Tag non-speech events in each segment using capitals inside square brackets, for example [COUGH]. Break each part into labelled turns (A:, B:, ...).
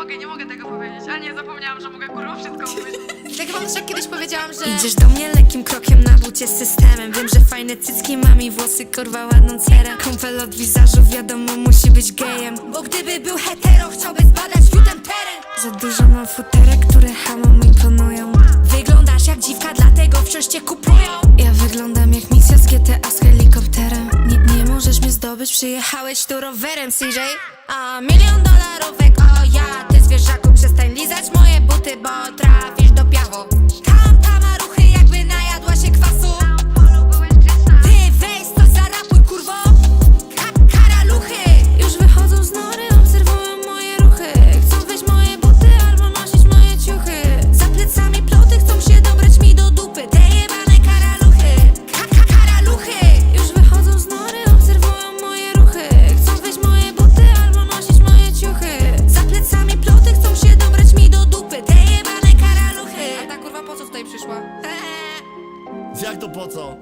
A: mogę, nie mogę tego powiedzieć. A nie, zapomniałam, że mogę kurwa wszystko mówić. [LAUGHS]
B: Tak chyba też jak kiedyś powiedziałam, że...
C: Idziesz do mnie lekkim krokiem na bucie z systemem. Wiem, że fajne cycki mam i włosy, kurwa ładną cerę. Kumpel od wizażu, wiadomo, musi być gejem.
B: Bo gdyby był hetero, chciałby zbadać fiutem teren.
C: Za dużo mam futerek, które hamom imponują
B: Wyglądasz jak dziwka, dlatego wciąż cię kupują.
C: Ja wyglądam jak misja z GTA z helikopterem. Nie, nie możesz mnie zdobyć, przyjechałeś tu rowerem, CJ
B: A milion dolarówek, moje buty, przyszła? Eee. [LAUGHS]
D: Jak to po co?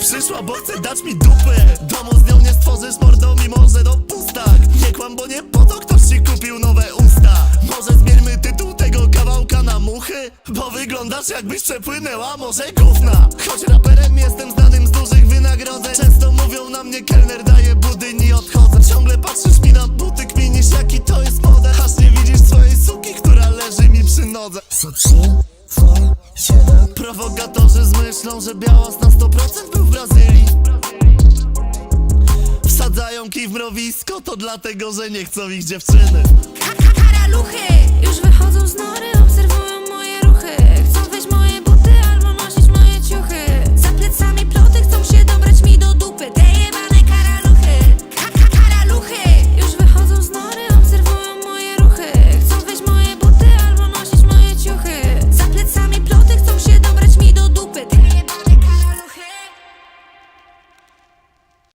D: Przyszła, bo chce dać mi dupę Domu z nią nie stworzysz mordo, mimo że do pustak Nie kłam, bo nie po to ktoś ci kupił nowe usta Może zmieńmy tytuł tego kawałka na muchy? Bo wyglądasz jakbyś przepłynęła może gówna Choć raperem jestem znanym z dużych wynagrodzeń Często mówią na mnie kelner daje budyń i odchodzę Ciągle patrzysz mi na buty, kminisz jaki to jest model Aż nie widzisz swojej suki, która leży mi przy nodze
E: Co trzy, dwa, siedem
D: Prowokatorzy zmyślą, że Białas na 100% był w Brazylii. Wsadzają kij w mrowisko, to dlatego, że nie chcą ich dziewczyny